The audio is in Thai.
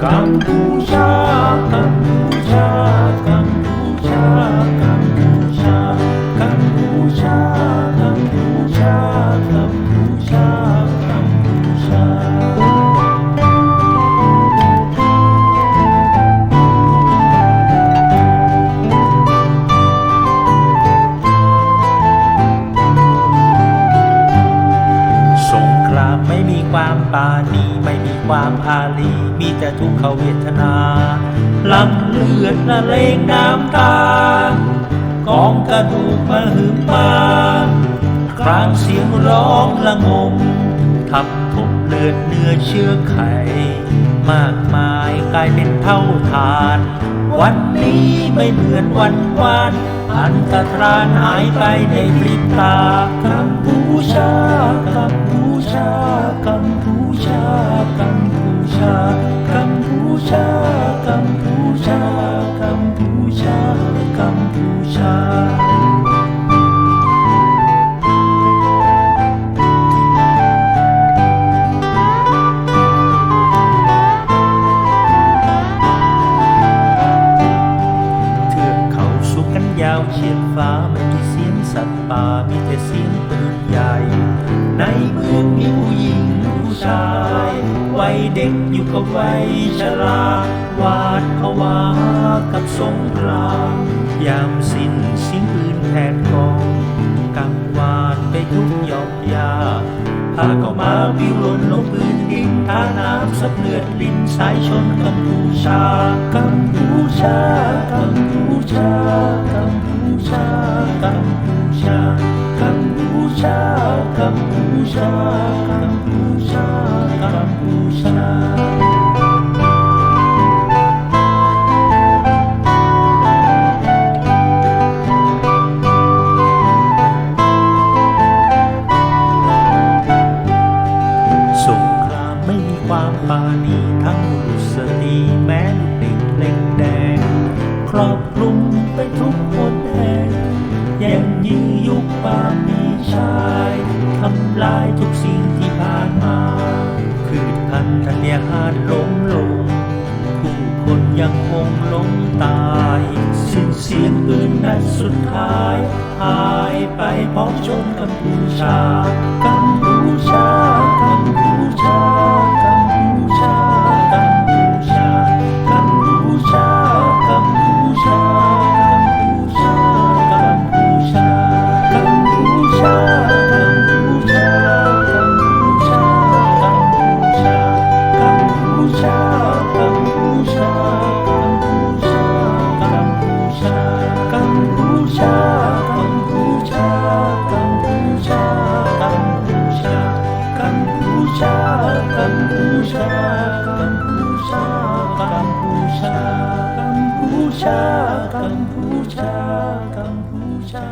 Kampucha, Kampucha, Kampucha. ความปราณีไม่มีความอารีมีแต่ทุกขเวทนาลำเลือดละเลงน้ำตากองกระดูกมาหืมมาครางเสียงร้องละงมทับถมเลือดเนื้อเชื้อไข มากมายกลายเป็นเท่าทาน วันนี้ไม่เหมือนวันวานอันตรธานหายไปในพริบตากัมพูชา ยาวเฉียดฟ้าไม่มีเสียงสัตว์ป่ามีแต่เสียงปืนใหญ่ ในเมืองมีผู้หญิงผู้ชาย วัยเด็กอยู่กับวัยชราวาดผวากับสงครามยามสิ้นสียงปืนแผดกองกังวานไปทุกหยอกยาพาก็มาวิวหล่นลงพื้นดินท่าน้ำสับเลือดลินสายชนกัมพูชา กัมพูชา กัมพูชา กัมพูชา กัมพูชา กัมพูชา กัมพูชา ปาณีทั้งบุรุษสตรีแม้เด็กเล็กแดง ครอบคลุมไปทุกคนแห่งยังยื้อยุคความีชายทำลายทุกสิ่งที่ผ่านมาคือพันธัญญาณล้มลงผู้คนยังคงล้มตายสิ้นเสียงปืนนัดสุดท้าย หายไปพร้อมชนกัมพูชา กัมพูชากัมพูชา